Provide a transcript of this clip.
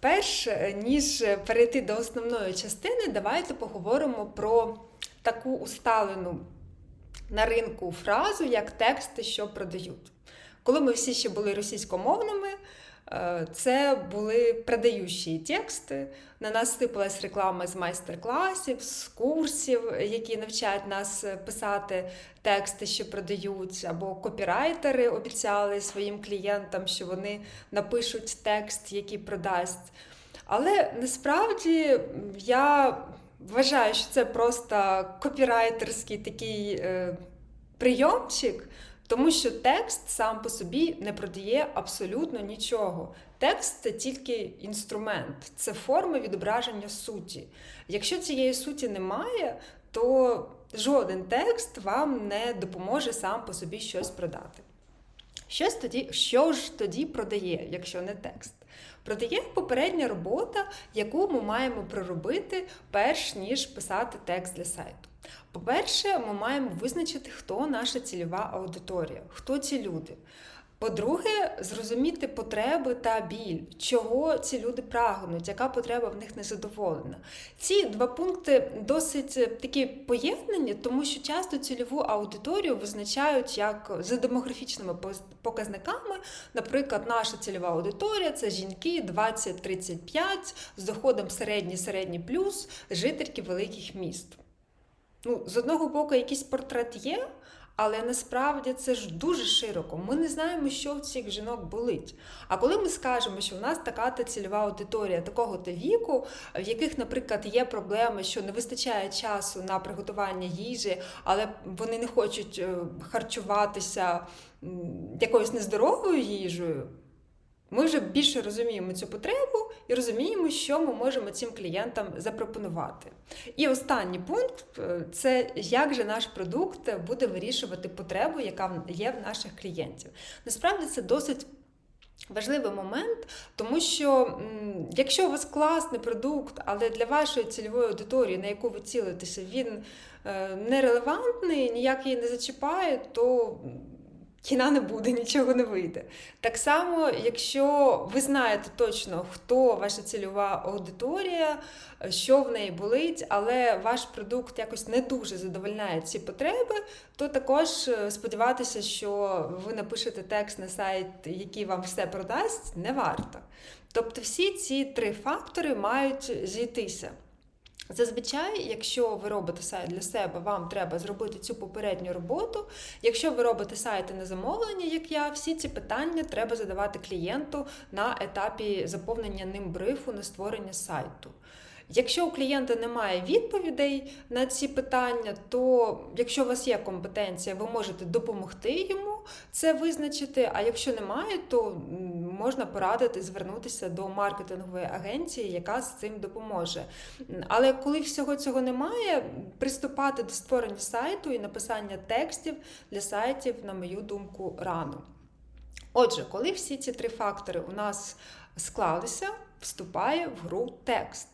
Перш ніж перейти до основної частини, давайте поговоримо про таку усталену на ринку фразу, як тексти, що продають. Коли ми всі ще були російськомовними, е, це були продаючі тексти. На нас сипалась реклама з майстер-класів, з курсів, які навчають нас писати тексти, що продають, або копірайтери обіцяли своїм клієнтам, що вони напишуть текст, який продасть. Але насправді я вважаю, що це просто копірайтерський такий е, прийомчик, тому що текст сам по собі не продає абсолютно нічого. Текст це тільки інструмент, це форма відображення суті. Якщо цієї суті немає, то жоден текст вам не допоможе сам по собі щось продати. Щось тоді, що ж тоді продає, якщо не текст? Продає попередня робота, яку ми маємо проробити, перш ніж писати текст для сайту. По-перше, ми маємо визначити, хто наша цільова аудиторія, хто ці люди. По-друге, зрозуміти потреби та біль, чого ці люди прагнуть, яка потреба в них не задоволена. Ці два пункти досить такі поєднані, тому що часто цільову аудиторію визначають як за демографічними показниками. Наприклад, наша цільова аудиторія це жінки 20-35 з доходом середній-середній плюс, жительки великих міст. Ну, з одного боку, якийсь портрет є. Але насправді це ж дуже широко. Ми не знаємо, що в цих жінок болить. А коли ми скажемо, що в нас така та цільова аудиторія такого-то віку, в яких, наприклад, є проблеми, що не вистачає часу на приготування їжі, але вони не хочуть харчуватися якоюсь нездоровою їжею. Ми вже більше розуміємо цю потребу і розуміємо, що ми можемо цим клієнтам запропонувати. І останній пункт це як же наш продукт буде вирішувати потребу, яка є в наших клієнтів. Насправді це досить. Важливий момент, тому що якщо у вас класний продукт, але для вашої цільової аудиторії, на яку ви цілитеся, він нерелевантний, ніяк її не зачіпає, то кіна не буде, нічого не вийде. Так само, якщо ви знаєте точно, хто ваша цільова аудиторія, що в неї болить, але ваш продукт якось не дуже задовольняє ці потреби, то також сподіватися, що ви напишете текст на сайт, який вам все продасть, не варто. Тобто всі ці три фактори мають зійтися. Зазвичай, якщо ви робите сайт для себе, вам треба зробити цю попередню роботу. Якщо ви робите сайти на замовлення, як я, всі ці питання треба задавати клієнту на етапі заповнення ним брифу на створення сайту. Якщо у клієнта немає відповідей на ці питання, то якщо у вас є компетенція, ви можете допомогти йому це визначити. А якщо немає, то можна порадити звернутися до маркетингової агенції, яка з цим допоможе. Але коли всього цього немає, приступати до створення сайту і написання текстів для сайтів, на мою думку, рано. Отже, коли всі ці три фактори у нас склалися, вступає в гру текст.